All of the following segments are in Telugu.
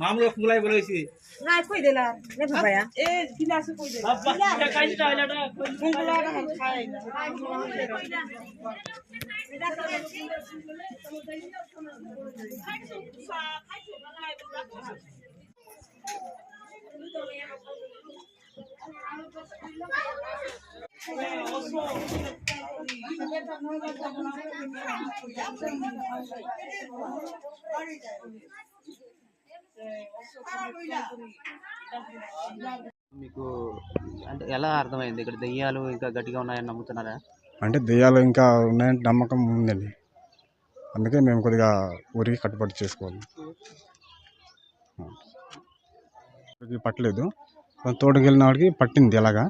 মামরে ফুলাই বলেছি নাই কই দিলা? রে বাবায়া এ গিলাসে কই দিলা? বাবা খাইছ না হইলাটা ফুলাটা খাই না খাইছো খাইছো বাবা Thank you. మీకు అంటే ఎలా అర్థమైంది? ఇక్కడ దెయ్యాలు ఇంకా గట్టిగా ఉన్నాయని నమ్ముతున్నారా? అంటే దెయ్యాలు ఇంకా ఉన్నాయంటే నమ్మకం ఉందండి. అందుకే మేము కొద్దిగా ఊరికి కట్టుబడి చేసుకోవాలి. ఊరికి పట్టలేదు. తోటకి వెళ్ళిన వాడికి పట్టింది ఎలాగా?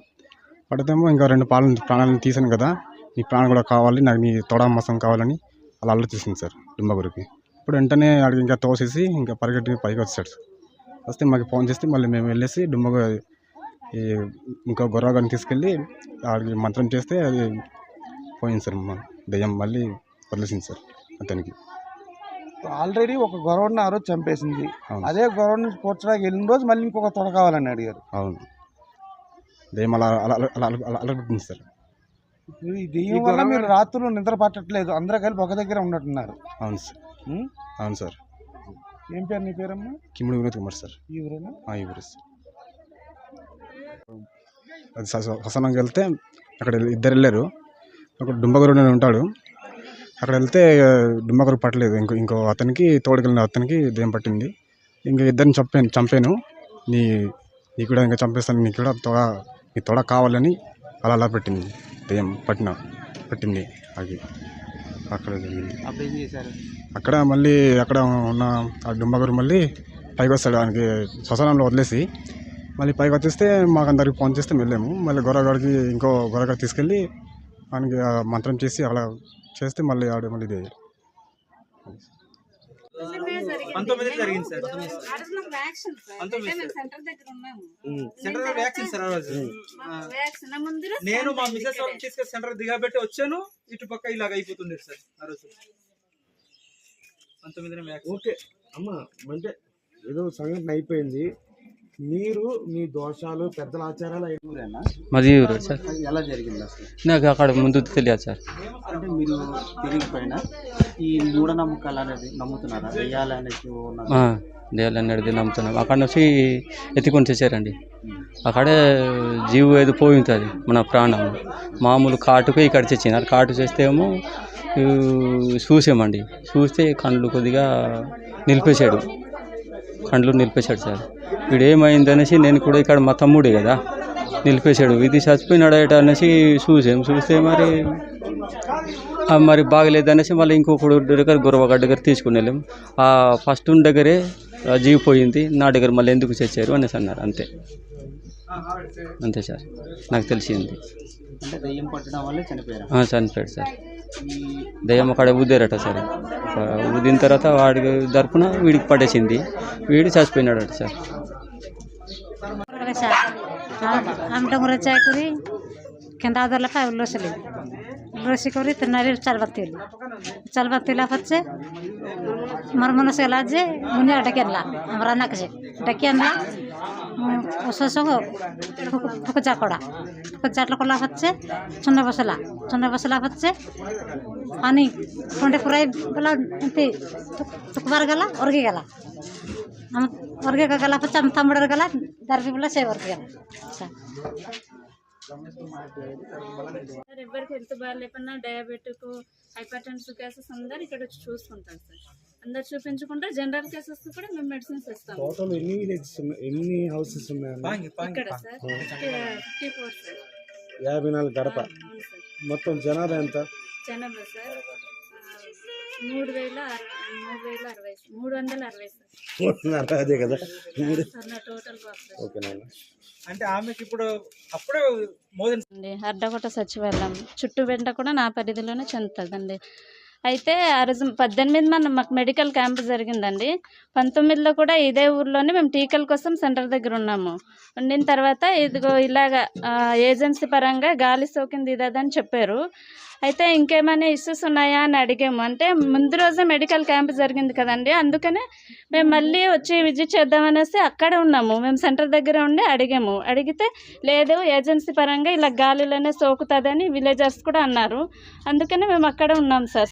పడితేమో ఇంకా రెండు పాలను ప్రాణాలను తీసాను కదా. నీ ప్రాణం కూడా కావాలి నాకు నీ తొడ మసం కావాలని అలా ఆలోచిస్తుంది సార్ డుంబగురికి. ఇప్పుడు వెంటనే అడిగి ఇంకా తోసేసి ఇంకా పరిగెట్టి పైకి వచ్చాడు సార్. వస్తే మాకు ఫోన్ చేస్తే మళ్ళీ మేము వెళ్ళేసి డుమ్మగ ఈ ఇంకో గొర్రెగాని తీసుకెళ్ళి ఆడికి మంత్రం చేస్తే అది పోయింది సార్ మా దెయ్యం మళ్ళీ వదిలేసింది సార్ అతనికి. ఆల్రెడీ ఒక గొరవడిని ఆ రోజు చంపేసింది. అదే గొరవడిని పోర్చడానికి వెళ్ళిన రోజు మళ్ళీ ఇంకొక తొడ కావాలని అడిగారు. అవును. దెయ్యం అలా అలా అలా అలగొట్టింది సార్. ఈ దెయ్యం వల్ల మీరు రాత్రులు నిద్ర పట్టట్లేదు. అందరూ కలిపి ఒక దగ్గర ఉన్నట్టున్నారు. అవును సార్? అవును సార్. ఏం పేరు నీ పేరమ్మా? కిమ్ముడు వినోద్ కుమార్ సార్. ఈ ఊరేనా? ఆ ఊరు సార్. అది శ్మశానంకి వెళ్తే అక్కడ ఇద్దరు వెళ్ళారు. ఒక డుంబగురు అని ఉంటాడు. అక్కడ వెళ్తే డుంబగురు పట్టలేదు. ఇంకో ఇంకో అతనికి తోడుకెళ్ళిన అతనికి దెయ్యం పట్టింది. ఇంకా ఇద్దరిని చంపాను చంపాను. నీ నీ కూడా ఇంకా చంపేస్తాను. నీకు కూడా తొడ నీ తొడ కావాలని అలా అలా పెట్టింది. దెయ్యం పట్టిన పట్టింది. అది అక్కడ జరిగింది. అప్పుడు ఏం చేశారు? అక్కడ మళ్ళీ అక్కడ ఉన్న ఆ డుంబగురు మళ్ళీ పైకి వస్తాడు. ఆయనకి శ్మశానంలో వదిలేసి మళ్ళీ పైకి వచ్చేస్తే మాకు అందరికి ఫోన్ చేస్తే వెళ్ళాము. మళ్ళీ గొర్రెగాడికి ఇంకో గొర్రెగాడ తీసుకెళ్ళి ఆయనకి మంత్రం చేసి అలా చేస్తే మళ్ళీ ఆడు మళ్ళీ ఇది. పంతొమ్మిది జరిగింది సార్. పంతొమ్మిది సార్ సెంటర్ దగ్గర ఉన్నాము సెంటర్లో వ్యాక్సిన్ సార్ ఆ రోజు ఆ, వ్యాక్సిన్ ముందు నేను మా మిసెస్ తీసుకొని సెంటర్ దిగబెట్టి వచ్చాను. ఇటు పక్క ఇలాగ అయిపోతుంది సార్ ఆ రోజు. ఓకే అమ్మా అంటే ఏదో సంఘటన అయిపోయింది. మీరు మీ దోషాలు పెద్దల ఆచారాలు ఊరేనా? మాది ఊరు సార్. ఎలా జరిగింది అసలు? నాకు అక్కడ ముందు తెలియదు సార్. అంటే మీరు తెలియకపోయినా ఈ మూఢనమ్మకాలు అనేది నమ్ముతున్నారా? దెయ్యాలు అనేది ఉన్నది ఆ, దేవాలయం అనేది నమ్ముతున్నాం. అక్కడ నుంచి ఎత్తుకొని తెచ్చారండి అక్కడే జీవు ఏదో పోయి ఉంటుంది మన ప్రాణం. మామూలు కాటుకు ఇక్కడ తెచ్చినారు. కాటు చేస్తే ఏమో చూసామండి. చూస్తే కళ్ళు కొద్దిగా నిలిపేశాడు. కండ్లు నిలిపేశాడు సార్. వీడు ఏమైందనేసి నేను కూడా ఇక్కడ మా తమ్ముడే కదా. నిలిపేశాడు. ఇది చచ్చిపోయినాడట అనేసి చూసాం. చూస్తే మరి మరి బాగలేదనేసి మళ్ళీ ఇంకొకడు దగ్గర గురవగడ్డ దగ్గర తీసుకుని వెళ్ళాం. ఆ ఫస్ట్ ఉన్న దగ్గరే జీవి పోయింది. నా దగ్గర మళ్ళీ ఎందుకు తెచ్చారు అనేసి అన్నారు. అంతే. అంతే సార్. నాకు తెలిసింది అంటే దయ్యం పట్టడం వల్ల చనిపోయారు? చనిపోయాడు సార్. దయ్యం అక్కడ ఊదారట సార్. ఊదిన తర్వాత వాడికి తరపున వీడికి పడేసింది. వీడు చచ్చిపోయినాడట సార్. చాయకూరి కింద ఆధార్లక ఉల్లోసలేదు ఉల్లోసికూరి తిన్నాలి చలబత్తీలు చలబత్తీలా వచ్చే మరమనసు ఎలా జే? ముందే డకెన్లా అమరా నాకు నాకసే డకెన్లా শস্যকে ফোকচা କଡ଼ା ফোকচাটা କଲା হচ্ছে চন্দ্র ବସଲା চন্দ্র ବସଲା হচ্ছে পানি ଖଣ୍ଡେ ପୁରାଇ ଗଲା ଏମିତି গেলা ଗଲା গেলা ଗଲା ଆମ গেলা ଗଲା আমি ଆମ গেলা ଗଲା বলে সে ସେ গেলা আচ্ছা ఎవరికి హెల్త్ బాగాలేపన్నా డయాబెటిక్ హైపర్ టెన్షన్ కేసెస్ అందరు ఇక్కడ చూసుకుంటారు సార్ అందరు చూపించుకుంటారు జనరల్ కేసెస్ కూడా మేము మెడిసిన్స్ ఇస్తాం టోటల్ ఎన్ని విలేజెస్ ఉన్నాయి ఎన్ని హౌసెస్ ఇక్కడ సార్ ఫిఫ్టీ ఫోర్ సార్. యాభై నాలుగు గడప. మొత్తం జనాభా ఎంత? జనాభా సార్ మూడు వేల మూడు వేల అరవై మూడు వందల అరవై సార్. అదే కదా. మూడు సార్ నా టోటల్ పాపులేషన్ ఓకే నాన్న. అంటే ఆమెకి ఇప్పుడు అప్పుడే మోదన్ అండి అడ్డగొట్ట సచివాలయం. చుట్టూ వెంట కూడా నా పరిధిలోనే చెందుతుందండి. అయితే ఆ రోజు పద్దెనిమిది మన మాకు మెడికల్ క్యాంప్ జరిగిందండి. పంతొమ్మిదిలో కూడా ఇదే ఊర్లోనే మేము టీకాల కోసం సెంటర్ దగ్గర ఉన్నాము. ఉండిన తర్వాత ఇదిగో ఇలాగ ఏజెన్సీ పరంగా గాలి సోకింది ఇదని చెప్పారు. అయితే ఇంకేమైనా ఇష్యూస్ ఉన్నాయా అని అడిగాము. అంటే ముందు రోజే మెడికల్ క్యాంప్ జరిగింది కదండి. అందుకనే మేము మళ్ళీ వచ్చి విజిట్ చేద్దామనేసి అక్కడే ఉన్నాము. మేము సెంటర్ దగ్గర ఉండి అడిగాము. అడిగితే లేదు ఏజెన్సీ పరంగా ఇలా గాలిలోనే సోకుతుందని విలేజర్స్ కూడా అన్నారు. అందుకనే మేము అక్కడే ఉన్నాం సార్.